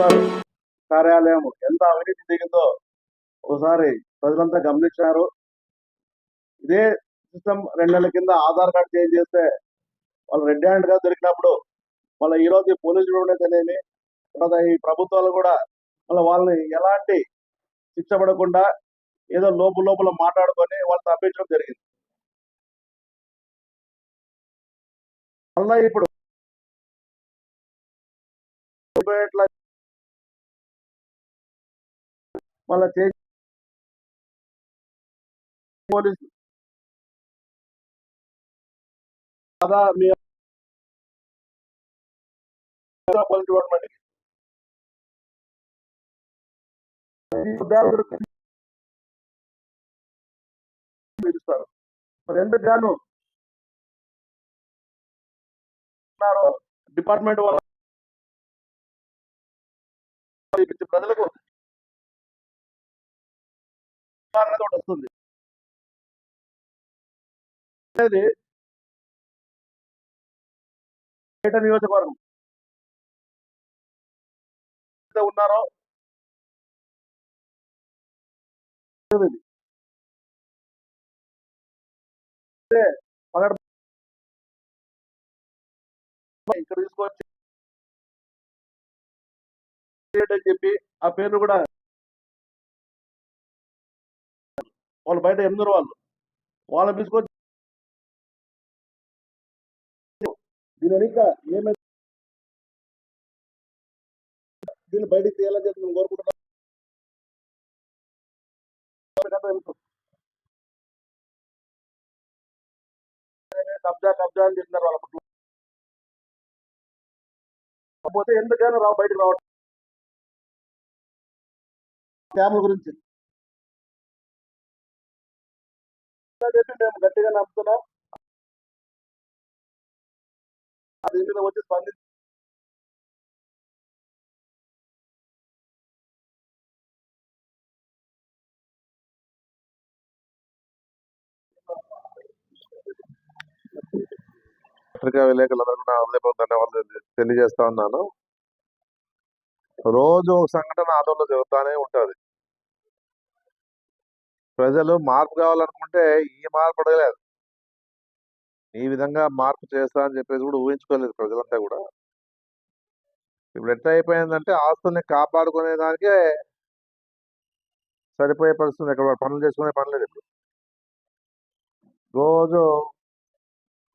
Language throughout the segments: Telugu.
గారు కార్యాలయం ఎంత అవినీతి దిగిందో ఒకసారి ప్రజలంతా గమనించారు ఇదే సిస్టమ్ రెండు నెలల కింద ఆధార్ కార్డు చేంజ్ చేస్తే వాళ్ళు రెడ్ హ్యాండ్గా దొరికినప్పుడు మళ్ళీ ఈ రోజు పోలీసు అయితేనేమి తర్వాత ఈ ప్రభుత్వాలు కూడా మళ్ళీ వాళ్ళని ఎలాంటి శిక్ష పడకుండా ఏదో లోపు లోపల మాట్లాడుకొని వాళ్ళు తప్పించడం జరిగింది. మళ్ళీ ఇప్పుడు మళ్ళీ చేంజ్ పోలీసు డిపార్ట్మెంట్ పిలుస్తారు. మరి ఎందుకు గాను? డిపార్ట్మెంట్ వాళ్ళ ప్రజలకు అనేది ఒకటి వస్తుంది. అనేది పేట నియోజకవర్గం? ఉన్నారో పగడ ఇక్కడ తీసుకొచ్చి చెప్పి ఆ పేరు కూడా వాళ్ళు బయట ఎనిమిది వాళ్ళు. వాళ్ళని తీసుకొచ్చి దీని వెనుక ఏమైంది దీన్ని బయటికి తీయాలని చెప్పి మేము కోరుకుంటున్నాం. కబ్జా కబ్జా అని చెప్పినారు వాళ్ళ పట్ల కాకపోతే ఎందుకైనా రావు బయటకు రావడం. స్కామ్ల గురించి. చెప్పి మేము గట్టిగా నమ్ముతున్నాం. అది మీద వచ్చి స్పంది పత్రికా విలేకరులందరూ కూడా హృదయపూర్వక ధన్యవాదాలు తెలియజేస్తా ఉన్నాను. రోజు ఒక సంఘటన ఆటోలో జరుగుతూనే ఉంటుంది. ప్రజలు మార్పు కావాలనుకుంటే ఈ మార్పు అడగలేదు. ఈ విధంగా మార్పు చేస్తా అని చెప్పేసి కూడా ఊహించుకోలేదు ప్రజలంతా కూడా. ఇప్పుడు ఎట్లా అయిపోయిందంటే ఆస్తుల్ని కాపాడుకునే దానికే సరిపోయే పరిస్థితి ఎక్కడ పనులు చేసుకునే పని లేదు ఇప్పుడు. రోజు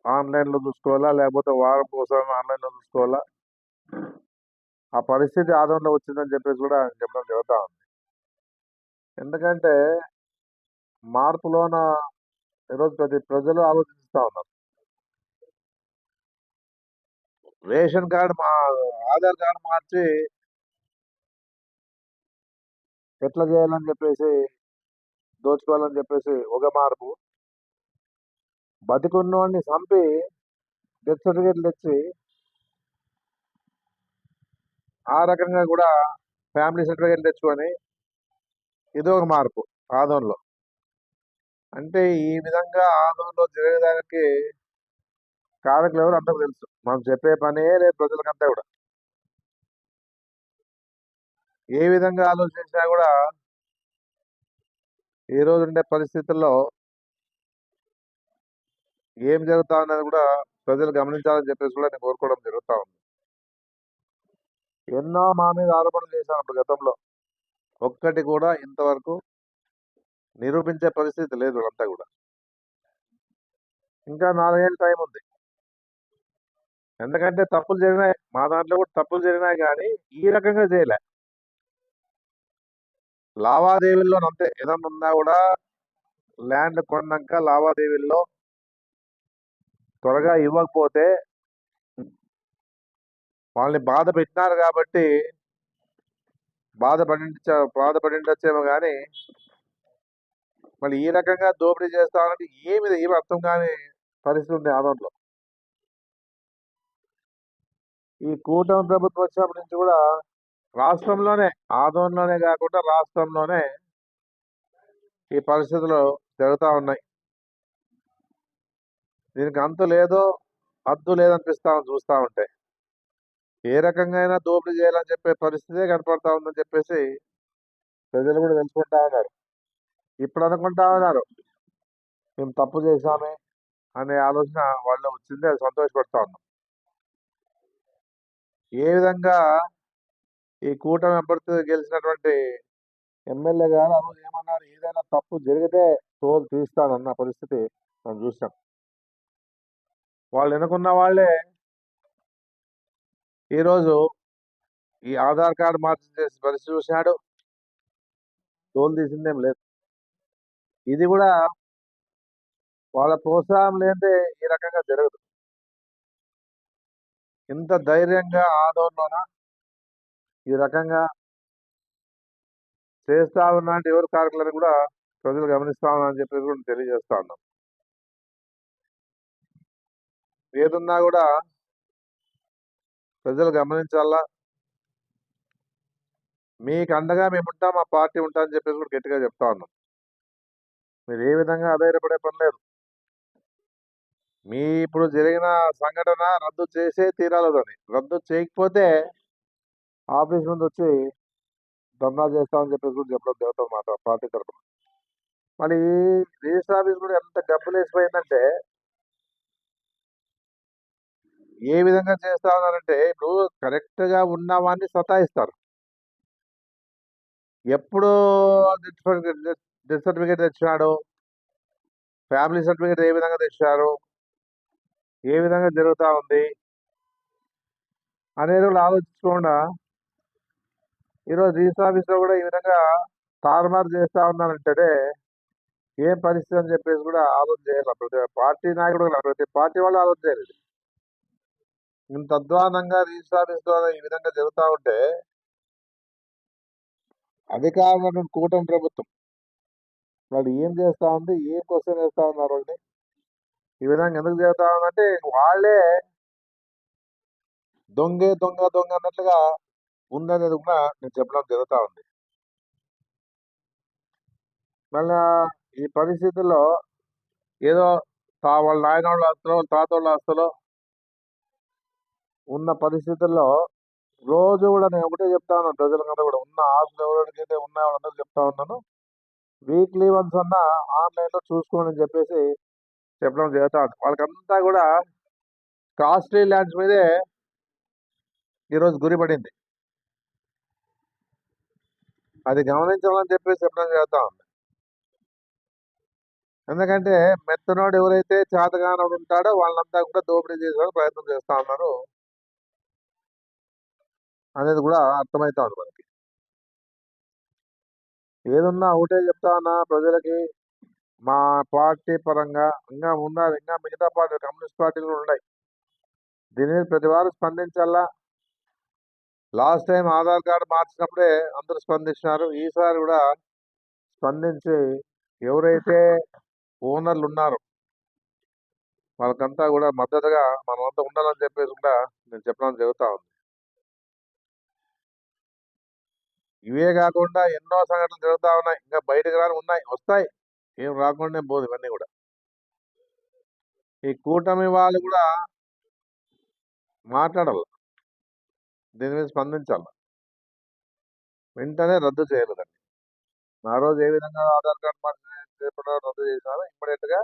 ఆన్లైన్లో చూసుకోవాలా లేకపోతే వారం కోసం ఆన్లైన్లో చూసుకోవాలా? ఆ పరిస్థితి ఆదంలో వచ్చిందని చెప్పేసి కూడా చెప్పడం జరుగుతూ ఉంది. ఎందుకంటే మార్పులోన ఈరోజు ప్రతి ప్రజలు ఆలోచిస్తూ ఉన్నారు. రేషన్ కార్డు మా ఆధార్ కార్డు మార్చి ఎట్లా చేయాలని చెప్పేసి దోచుకోవాలని చెప్పేసి ఒక మార్పు. బతికున్నవాడిని చంపి డెత్ సర్టిఫికేట్లు తెచ్చి ఆ రకంగా కూడా ఫ్యామిలీ సర్టిఫికేట్ తెచ్చుకొని ఇది ఒక మార్పు ఆదంలో అంటే ఈ విధంగా ఆందోళనలో జరిగేదానికి కారకులు ఎవరు అందరూ తెలుసు. మనం చెప్పే పనే లేదు ప్రజలకంతా కూడా. ఏ విధంగా ఆలోచించినా కూడా ఈ రోజు ఉండే పరిస్థితుల్లో ఏం జరుగుతా ఉన్నది కూడా ప్రజలు గమనించాలని చెప్పేసి కూడా నేను కోరుకోవడం జరుగుతూ ఉంది. ఎన్నో మా మీద ఆరోపణలు చేశాను అప్పుడు గతంలో. ఒక్కటి కూడా ఇంతవరకు నిరూపించే పరిస్థితి లేదు అంతా కూడా. ఇంకా నాలుగేళ్ళ టైం ఉంది. ఎందుకంటే తప్పులు జరిగినాయి మా దాంట్లో కూడా తప్పులు జరిగినాయి కానీ ఈ రకంగా చేయలే. లావాదేవీల్లో అంతే ఏదన్నా ఉన్నా కూడా ల్యాండ్ కొన్నాక లావాదేవీల్లో త్వరగా ఇవ్వకపోతే వాళ్ళని బాధ పెట్టినారు కాబట్టి బాధపడించ బాధపడిండొచ్చేమో కానీ మళ్ళీ ఈ రకంగా దోపిడీ చేస్తామంటే ఏమి ఏమి అర్థం కాని పరిస్థితి ఉంది ఆదంలో ఈ కూటమి ప్రభుత్వం వచ్చినప్పటి నుంచి కూడా రాష్ట్రంలోనే ఆదోనలోనే కాకుండా రాష్ట్రంలోనే ఈ పరిస్థితులు జరుగుతూ ఉన్నాయి. దీనికి అంతు లేదో అద్దు లేదనిపిస్తా చూస్తూ చూస్తా ఉంటే. ఏ రకంగా అయినా దోపిడీ చేయాలని చెప్పే పరిస్థితే కనపడతా ఉందని చెప్పేసి ప్రజలు కూడా తెలుసుకుంటా ఉన్నారు. ఇప్పుడు అనుకుంటా ఉన్నారు. మేము తప్పు చేశామే అనే ఆలోచన వాళ్ళు వచ్చింది. అది సంతోషపడతా ఉన్నాం. ఏ విధంగా ఈ కూటమి అభ్యర్థి గెలిచినటువంటి ఎమ్మెల్యే గారు ఆ రోజు ఏమన్నారు? ఏదైనా తప్పు జరిగితే తోలు తీస్తానన్న పరిస్థితి మనం చూసాం. వాళ్ళు ఎన్నుకున్న వాళ్ళే ఈరోజు ఈ ఆధార్ కార్డు మార్చి చేసి పరిస్థితి చూశాడు తోలు తీసిందేం లేదు. ఇది కూడా వాళ్ళ ప్రోత్సాహం లేదే ఈ రకంగా జరగదు. ఇంత ధైర్యంగా ఆదోళన ఈ రకంగా చేస్తా ఉన్నట్టు ఎవరు కార్యక్రమాలు కూడా ప్రజలు గమనిస్తా ఉన్నారని చెప్పేసి కూడా తెలియజేస్తా ఉన్నాం. ఏదున్నా కూడా ప్రజలు గమనించాలా? మీకు అండగా మేము ఉంటాం మా పార్టీ ఉంటామని చెప్పేసి కూడా గట్టిగా చెప్తా ఉన్నాం. మీరు ఏ విధంగా అధైర్యపడే పని లేదు. మీ ఇప్పుడు జరిగిన సంఘటన రద్దు చేసే తీరాలదని రద్దు చేయకపోతే ఆఫీస్ ముందు వచ్చి ధర్నా చేస్తామని చెప్పేసి కూడా చెప్పడం జరుగుతుంది మాట పార్టీ తరఫున మళ్ళీ రిజిస్టర్ ఆఫీస్ కూడా ఎంత డబ్బులు వేసిపోయిందంటే ఏ విధంగా చేస్తా ఉన్నారంటే ఇప్పుడు కరెక్ట్గా ఉన్నవాన్ని సతాయిస్తారు. ఎప్పుడు డెత్ సర్టిఫికేట్ తెచ్చినాడు. ఫ్యామిలీ సర్టిఫికేట్ ఏ విధంగా తెచ్చినారు? ఏ విధంగా జరుగుతా ఉంది? అనేది కూడా ఆలోచించకుండా ఈరోజు రిజిస్టర్ ఆఫీస్లో కూడా ఈ విధంగా తారుమారు చేస్తా ఉన్నారంటే ఏం పరిస్థితి అని చెప్పేసి కూడా ఆలోచన చేయాలి. ప్రతి పార్టీ నాయకుడు ప్రతి పార్టీ వాళ్ళు ఆలోచన చేయాలి ఇంత అధ్వానంగా రిజిస్టర్ ఆఫీస్ ద్వారా ఈ విధంగా జరుగుతూ ఉంటే అధికారంలో కూటమి ప్రభుత్వం వాళ్ళు ఏం చేస్తా ఉంది ఏం క్వశ్చన్ చేస్తా ఉన్నారు వాళ్ళని? ఈ విధంగా ఎందుకు చేస్తా ఉందంటే వాళ్ళే దొంగే దొంగ దొంగ అన్నట్లుగా ఉందనేది కూడా నేను చెప్పడం జరుగుతూ ఉంది. మళ్ళీ ఈ పరిస్థితుల్లో ఏదో తా వాళ్ళ నాయన వాళ్ళ ఆస్తులో తాత వాళ్ళ ఆస్తులో ఉన్న పరిస్థితుల్లో రోజు కూడా నేను ఒకటే చెప్తా ఉన్నాను కదా కూడా ఉన్న ఆస్తులు ఎవరికైతే ఉన్నాయో వాళ్ళందరూ చెప్తా ఉన్నాను. వీక్లీ వన్స్ అన్నా ఆన్లైన్లో చూసుకోండి అని చెప్పేసి చెప్పడం జరుగుతా వాళ్ళకంతా కూడా కాస్ట్లీ ల్యాండ్స్ మీదే ఈరోజు గురి పడింది. అది గమనించాలని చెప్పేసి చెప్పడం చేస్తా ఉంది. ఎందుకంటే మెత్తనోడు ఎవరైతే చేతగానోడు ఉంటాడో వాళ్ళంతా కూడా దోపిడీ చేసే ప్రయత్నం చేస్తా ఉన్నారు. అనేది కూడా అర్థమవుతా ఉంది మనకి. ఏదున్నా ఒకటే చెప్తానా ప్రజలకి. మా పార్టీ పరంగా ఇంకా ఉన్నారు ఇంకా మిగతా పార్టీ కమ్యూనిస్ట్ పార్టీలు ఉన్నాయి. దీని మీద ప్రతి వారు స్పందించాలా? లాస్ట్ టైం ఆధార్ కార్డు మార్చినప్పుడే అందరూ స్పందించినారు. ఈసారి కూడా స్పందించి ఎవరైతే ఓనర్లు ఉన్నారో వాళ్ళకంతా కూడా మద్దతుగా మనమంతా ఉండాలని చెప్పేసి కూడా నేను చెప్పడం జరుగుతా ఉంది. ఇవే కాకుండా ఎన్నో సంఘటనలు జరుగుతూ ఉన్నాయి. ఇంకా బయటకు రాని ఉన్నాయి. వస్తాయి. ఏం రాకుండా పోదు ఇవన్నీ కూడా. ఈ కూటమి వాళ్ళు కూడా మాట్లాడాలి. దీని మీద స్పందించాలి. వెంటనే రద్దు చేయలేదండి. దాన్ని ఆ రోజు ఏ విధంగా ఆధార్ కార్డు మార్చి రద్దు చేశారో ఇమ్మీడియట్గా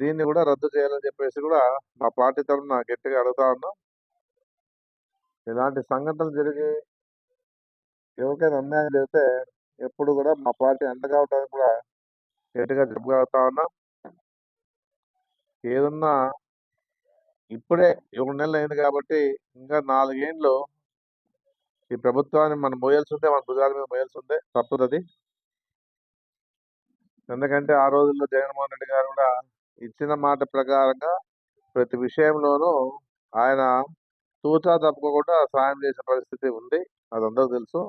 దీన్ని కూడా రద్దు చేయాలని చెప్పేసి కూడా మా పార్టీ తరఫున గట్టిగా అడుగుతా ఉన్నాం. ఇలాంటి సంఘటనలు జరిగి ఎవరికైనా అన్యాయం చేస్తే ఎప్పుడు కూడా మా పార్టీ అండగా ఉండడానికి కూడా గట్టిగా చెప్పగలుగుతా ఉన్నాం. ఏదన్నా ఇప్పుడే ఏడు నెలలు అయింది కాబట్టి ఇంకా నాలుగేండ్లు ఈ ప్రభుత్వాన్ని మనం మోయాల్సి ఉంటే మన భుజాల మీద మోయాల్సి ఉంటే తప్పుతుంది ఎందుకంటే ఆ రోజుల్లో జగన్మోహన్ రెడ్డి గారు కూడా ఇచ్చిన మాట ప్రకారంగా ప్రతి విషయంలోనూ ఆయన తూచా తప్పకుండా సాయం చేసే పరిస్థితి ఉంది. అది అందరూ తెలుసు.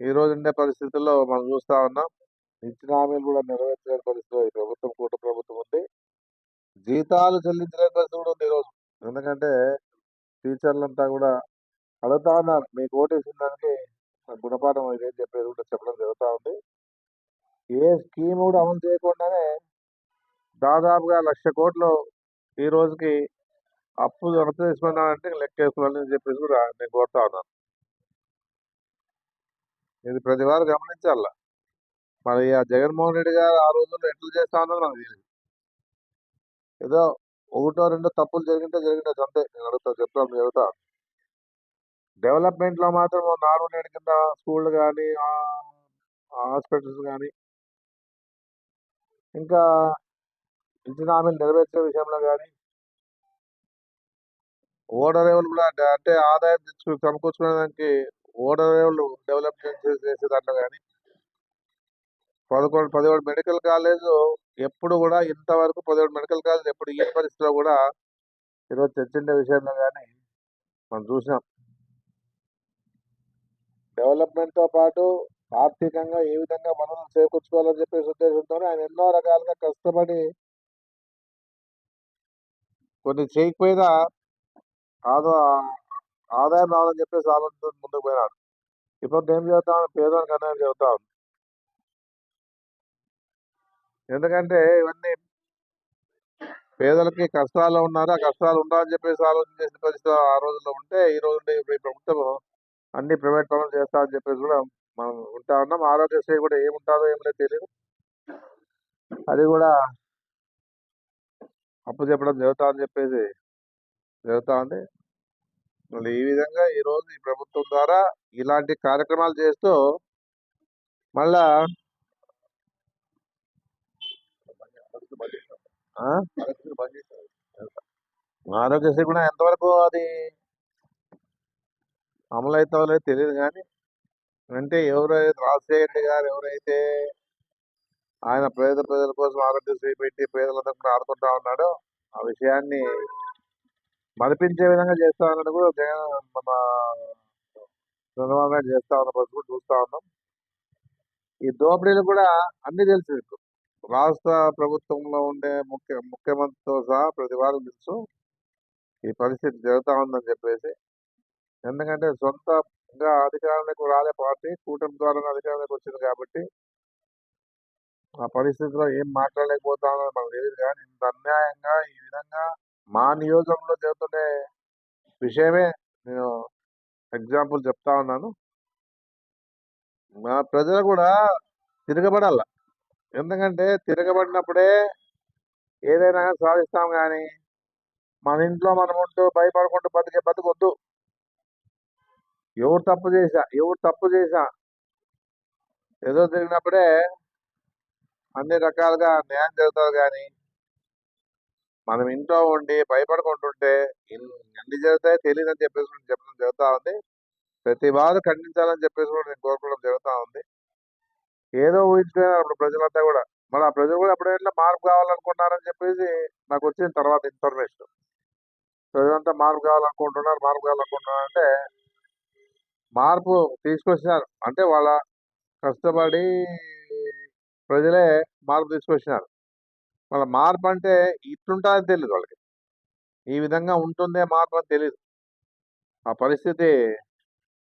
ఈ రోజు ఉండే పరిస్థితుల్లో మనం చూస్తా ఉన్నాం ఇచ్చిన హామీలు కూడా నెరవేర్చలేని పరిస్థితిలో ఈ ప్రభుత్వం కూట ప్రభుత్వం ఉంది. జీతాలు చెల్లించలేని పరిస్థితి కూడా ఉంది ఈరోజు ఎందుకంటే టీచర్లంతా కూడా అడుగుతా ఉన్నారు మీకు ఓటేసిన దానికి గుణపాఠం ఇదేం చెప్పేది కూడా చెప్పడం జరుగుతూ ఉంది. ఏ స్కీమ్ కూడా అమలు చేయకుండానే దాదాపుగా లక్ష కోట్లు ఈ రోజుకి అప్పు అంటే లెక్క వేసుకోవాలని చెప్పేసి కూడా నేను కోరుతా ఉన్నాను. ఇది ప్రతి వారు గమనించాల? మరి ఆ జగన్మోహన్ రెడ్డి గారు ఆ రోజుల్లో ఎట్లు చేస్తా ఉన్నది నాకు తెలియదు ఏదో ఒకటో రెండో తప్పులు జరిగింటే జరిగింటే అంతే. నేను అడుగుతా చెప్తాను చెబుతా. డెవలప్మెంట్లో మాత్రం నాలుగు నేడు కింద స్కూళ్ళు కానీ హాస్పిటల్స్ కానీ ఇంకా ఇచ్చిన హామీలు నెరవేర్చే విషయంలో కానీ ఓడర్ కూడా అంటే- ఆదాయం తెచ్చుకు సమకూర్చుకునే దానికి ఓడరేళ్ళు డెవలప్మెంట్ చేసే దాంట్లో కానీ పదకొండు పదిహేడు మెడికల్ కాలేజ్ ఎప్పుడు కూడా ఇంతవరకు పదిహేడు మెడికల్ కాలేజ్ ఎప్పుడు ఈ పరిస్థితిలో కూడా ఈరోజు తెచ్చిండే విషయంలో కానీ మనం చూసినాం. డెవలప్మెంట్తో పాటు ఆర్థికంగా ఏ విధంగా మనం చేకూర్చుకోవాలని చెప్పేసి ఉద్దేశంతో ఆయన ఎన్నో రకాలుగా కష్టపడి కొన్ని చేయకపోయినా ఆదో ఆదాయం రావాలని చెప్పేసి ఆలోచన ముందుకు పోయినాడు. ఇప్పుడు ఏం చెబుతాం పేదవానికి అన్యాయం చెబుతాం ఎందుకంటే ఇవన్నీ పేదలకి కష్టాలు ఉన్నారు. ఆ కష్టాలు ఉండాలని చెప్పేసి ఆలోచన చేసిన పరిస్థితి ఆ రోజుల్లో ఉంటే ఈ రోజు ఇప్పుడు ఈ ప్రభుత్వం అన్ని ప్రైవేట్ పనులు చేస్తా అని చెప్పేసి కూడా మనం ఉంటా ఉన్నాం. ఆరోగ్యశ్రీ కూడా ఏముంటుందో ఏమో తెలియదు అది కూడా అప్పు చెప్పడం జరుగుతా అని చెప్పేసి జరుగుతా ఉంది. మళ్ళీ ఈ విధంగా ఈ రోజు ఈ ప్రభుత్వం ద్వారా ఇలాంటి కార్యక్రమాలు చేస్తూ మళ్ళా ఆరోగ్యశ్రీ కూడా ఎంతవరకు అది అమలు అవుతుందో లేదో తెలియదు కానీ అంటే ఎవరైతే రాజశేఖర్ గారు ఎవరైతే ఆయన పేద ప్రజల కోసం ఆరోగ్యశ్రీ పెట్టి పేదలందరూ కూడా ఆడుకుంటా ఉన్నాడో ఆ విషయాన్ని మరిపించే విధంగా చేస్తా ఉన్నది కూడా జగన్ మన చంద్రబాబు నాయుడు చేస్తా ఉన్న పరిస్థితి కూడా చూస్తా ఉన్నాం. ఈ దోపిడీలు కూడా అన్ని తెలుసు మీకు. రాష్ట్ర ప్రభుత్వంలో ఉండే ముఖ్య ముఖ్యమంత్రితో సహా ప్రతి వారు తెలుసు. ఈ పరిస్థితి జరుగుతా ఉందని చెప్పేసి. ఎందుకంటే సొంతంగా అధికారంలోకి రాలే పార్టీ కూటమి ద్వారా అధికారంలోకి వచ్చింది కాబట్టి ఆ పరిస్థితిలో ఏం మాట్లాడలేకపోతా ఉన్నది మనకు తెలియదు కానీ ఇంత అన్యాయంగా ఈ విధంగా మా నియోజకంలో జరుగుతుండే విషయమే నేను ఎగ్జాంపుల్ చెప్తా ఉన్నాను. మా ప్రజలు కూడా తిరగబడాల. ఎందుకంటే తిరగబడినప్పుడే ఏదైనా సాధిస్తాం కానీ మన ఇంట్లో మనం ఉంటూ భయపడకుండా బతికే బతకొద్దు. ఎవరు తప్పు చేశా ఎవరు తప్పు చేశా ఏదో తిరిగినప్పుడే అన్ని రకాలుగా న్యాయం జరుగుతుంది కానీ మనం ఇంట్లో ఉండి భయపడుకుంటుంటే ఎన్ని జరుగుతాయో తెలియదని చెప్పేసి చెప్పడం జరుగుతూ ఉంది. ప్రతి బాధ ఖండించాలని చెప్పేసి కూడా నేను కోరుకోవడం జరుగుతా ఉంది. ఏదో ఊహించుకున్నారు అప్పుడు ప్రజలంతా కూడా. మరి ఆ ప్రజలు కూడా ఎప్పుడైనా మార్పు కావాలనుకున్నారని చెప్పేసి నాకు వచ్చిన తర్వాత ఇన్ఫర్మేషన్. ప్రజలంతా మార్పు కావాలనుకుంటున్నారు మార్పు కావాలనుకుంటున్నారు అంటే మార్పు తీసుకొచ్చినారు. అంటే వాళ్ళ కష్టపడి ప్రజలే మార్పు తీసుకొచ్చినారు. వాళ్ళ మార్పు అంటే ఇట్లుంటుందని తెలియదు వాళ్ళకి. ఈ విధంగా ఉంటుందే మార్పు అని తెలియదు ఆ పరిస్థితి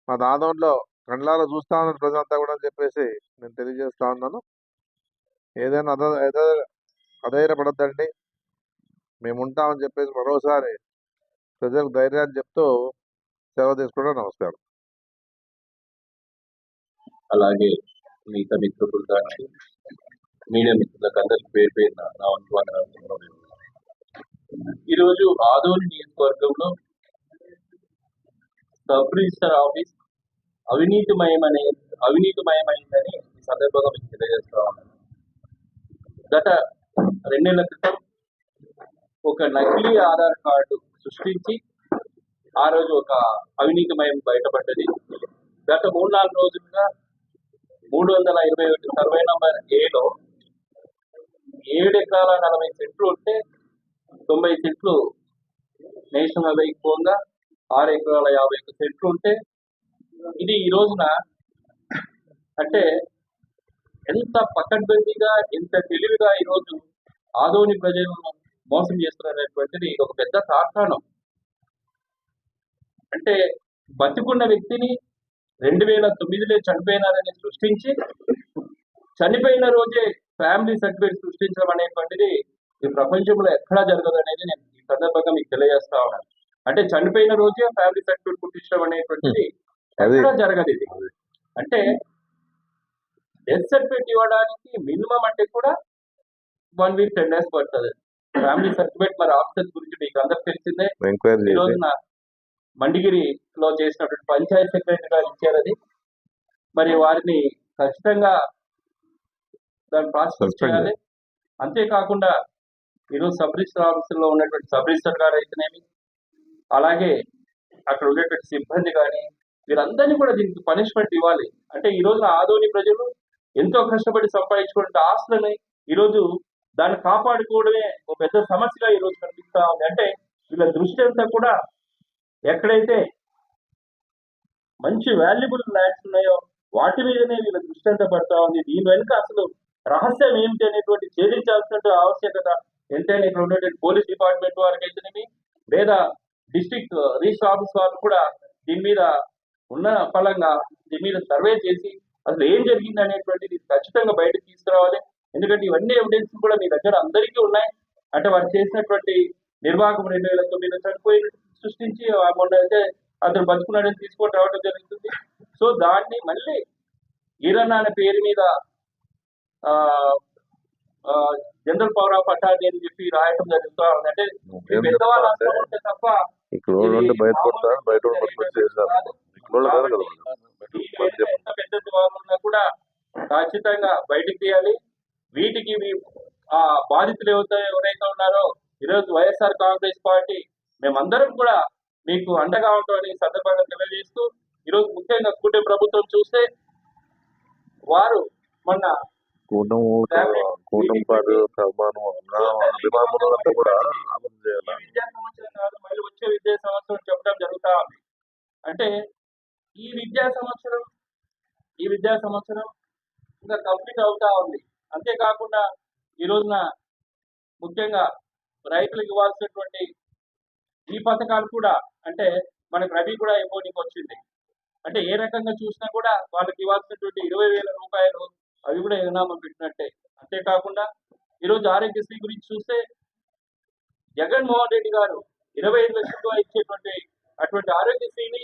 మా దాదంలో కండ్లారా చూస్తా ఉన్నారు ప్రజలంతా కూడా అని చెప్పేసి నేను తెలియజేస్తా ఉన్నాను. ఏదైనా అద అధైర్యపడద్దండి. మేము ఉంటామని చెప్పేసి మరోసారి ప్రజలకు ధైర్యాన్ని చెప్తూ సెలవు తీసుకోవడం నమస్కారం. అలాగే మిగతా మిత్రులు కానీ మీడియా మిత్రులకు అందరికి పేరు పేరు నా ఈరోజు ఆదోని నియోజకవర్గంలో సబ్ రిజిస్టర్ ఆఫీస్ అవినీతిమయమనే అవినీతిమయమైందని ఈ సందర్భంగా మీకు తెలియజేస్తా ఉన్నాను. గత రెండేళ్ళ క్రితం ఒక నకిలీ ఆధార్ కార్డు సృష్టించి ఆ రోజు ఒక అవినీతిమయం బయటపడ్డది. గత మూడు నాలుగు రోజులుగా మూడు వందల ఇరవై ఒకటి సర్వే నంబర్ ఏలో ఏడు ఎకరాల నలభై చెట్లు ఉంటే తొంభై చెట్లు నేషనల్ హైవేకి పోగా ఆరు ఎకరాల యాభై ఒక్క చెట్లు ఉంటే ఇది ఈ రోజున అంటే ఎంత పకడ్బందీగా ఎంత తెలివిగా ఈరోజు ఆదోని ప్రజలను మోసం చేస్తున్నటువంటిది ఇది ఒక పెద్ద తార్కాణం. అంటే బతికున్న వ్యక్తిని రెండు వేల తొమ్మిదిలో చనిపోయినారని సృష్టించి చనిపోయిన రోజే ఫ్యామిలీ సర్టిఫికేట్ సృష్టించడం అనేటువంటిది ఈ ప్రపంచంలో ఎక్కడా జరగదు అనేది నేను ఈ సందర్భంగా మీకు తెలియజేస్తా ఉన్నాను. అంటే చనిపోయిన రోజే ఫ్యామిలీ సర్టిఫికేట్ పుట్టించడం అనేటువంటిది ఎక్కడా జరగదు ఇది. అంటే డెత్ సర్టిఫికేట్ ఇవ్వడానికి మినిమం అంటే కూడా వన్ వీక్ టెన్ డేస్ పడుతుంది. ఫ్యామిలీ సర్టిఫికేట్ మరి ఆఫీసర్స్ గురించి మీకు అందరికి తెలిసిందే. ఈ రోజున మండిగిరిలో చేసినటువంటి పంచాయత్ సెక్రటరీ గారు ఇచ్చారు అది. మరి వారిని ఖచ్చితంగా దాన్ని ప్రాసిక్యూట్ Suspend చేయాలి. అంతేకాకుండా ఈరోజు సబ్ రిజిస్టర్ ఆఫీసులో ఉన్నటువంటి సబ్ రిజిస్టర్ గారు అయితేనేమి అలాగే అక్కడ ఉండేటువంటి సిబ్బంది కానీ వీరందరినీ కూడా దీనికి పనిష్మెంట్ ఇవ్వాలి. అంటే ఈ రోజున ఆదోని ప్రజలు ఎంతో కష్టపడి సంపాదించుకున్న ఆస్తులని ఈరోజు దాన్ని కాపాడుకోవడమే ఒక పెద్ద సమస్యగా ఈ రోజు కనిపిస్తా ఉంది. అంటే వీళ్ళ దృష్టి అంతా కూడా ఎక్కడైతే మంచి వాల్యుబుల్ ల్యాండ్స్ ఉన్నాయో వాటి మీదనే వీళ్ళ దృష్టి అంతా పడతా ఉంది. దీని వెనుక అసలు రహస్యం ఏమిటి అనేటువంటి ఛేదించాల్సిన ఆవశ్యకత ఎంతైనా ఇక్కడ ఉన్నటువంటి పోలీస్ డిపార్ట్మెంట్ వారికి అయితేనేమి లేదా డిస్ట్రిక్ట్ రిజిస్టర్ ఆఫీస్ వాళ్ళు కూడా దీని మీద ఉన్న ఫలంగా దీని మీద సర్వే చేసి అసలు ఏం జరిగింది అనేటువంటిది ఖచ్చితంగా బయటకు తీసుకురావాలి. ఎందుకంటే ఇవన్నీ ఎవిడెన్స్ కూడా మీ దగ్గర అందరికీ ఉన్నాయి. అంటే వారు చేసినటువంటి నిర్వాహకం రెండు వేల తొమ్మిదిలో చనిపోయిన సృష్టించి మొన్న అయితే అతను బతుకున్నాడని తీసుకొని రావడం జరుగుతుంది. సో దాన్ని మళ్ళీ ఈరన్న అనే పేరు మీద జనరల్ పవర్ ఆఫ్ అటార్నీ అని చెప్పి రాయటం జరుగుతా ఉంది అంటే పెద్దవాళ్ళు ఉంటే తప్ప ఇక్కడ నుండి బయట పెద్ద ఉన్నా కూడా ఖచ్చితంగా బయటికి తీయాలి. వీటికి ఆ బాధితులు ఎవరైతే ఎవరైతే ఉన్నారో ఈరోజు వైఎస్ఆర్ కాంగ్రెస్ పార్టీ మేమందరం కూడా మీకు అండగా ఉంటామని సందర్భంగా తెలియజేస్తూ ఈరోజు ముఖ్యంగా కూటమి ప్రభుత్వం చూస్తే వారు మొన్న కూటమి కూటమి పార్టీ అభిమానం అభిమానులంతా కూడా ఆనందం చేయాలి? మళ్ళీ వచ్చే విద్యా సంవత్సరం చెప్పడం జరుగుతా ఉంది. అంటే ఈ విద్యా సంవత్సరం ఈ విద్యా సంవత్సరం ఇంకా కంప్లీట్ అవుతా ఉంది. అంతేకాకుండా ఈ రోజున ముఖ్యంగా రైతులకు ఇవ్వాల్సినటువంటి ఈ పథకాలు కూడా అంటే మనకు రవి కూడా ఎమోనికి వచ్చింది. అంటే ఏ రకంగా చూసినా కూడా వాళ్ళకి ఇవ్వాల్సినటువంటి ఇరవై వేల రూపాయలు అవి కూడా ఇనామం పెట్టినట్టే. అంతేకాకుండా ఈరోజు ఆరోగ్యశ్రీ గురించి చూస్తే జగన్మోహన్ రెడ్డి గారు ఇరవై ఐదు లక్షల రూపాయలు ఇచ్చేటువంటి అటువంటి ఆరోగ్యశ్రీని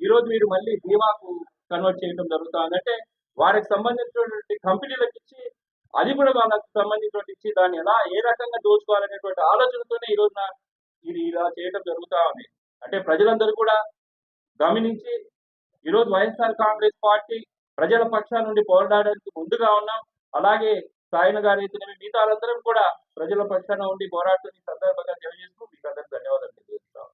ఈరోజు మీరు మళ్ళీ బీమాకు కన్వర్ట్ చేయడం జరుగుతుందంటే వారికి సంబంధించినటువంటి కంపెనీలకు ఇచ్చి అది కూడా వాళ్ళకి సంబంధించినటువంటి ఇచ్చి దాన్ని ఎలా ఏ రకంగా దోచుకోవాలనేటువంటి ఆలోచనతోనే ఈ రోజున ఇది ఇలా చేయడం జరుగుతూ ఉంది. అంటే ప్రజలందరూ కూడా గమనించి ఈరోజు వైఎస్ఆర్ కాంగ్రెస్ పార్టీ ప్రజల పక్షాల నుండి పోరాడడానికి ముందుగా ఉన్నాం. అలాగే సాయన గారు అయితే మిగతా వాళ్ళందరం కూడా ప్రజల పక్షాన ఉండి పోరాడుతున్న సందర్భంగా తెలియజేస్తూ మీకు అందరికీ ధన్యవాదాలు తెలియజేస్తాం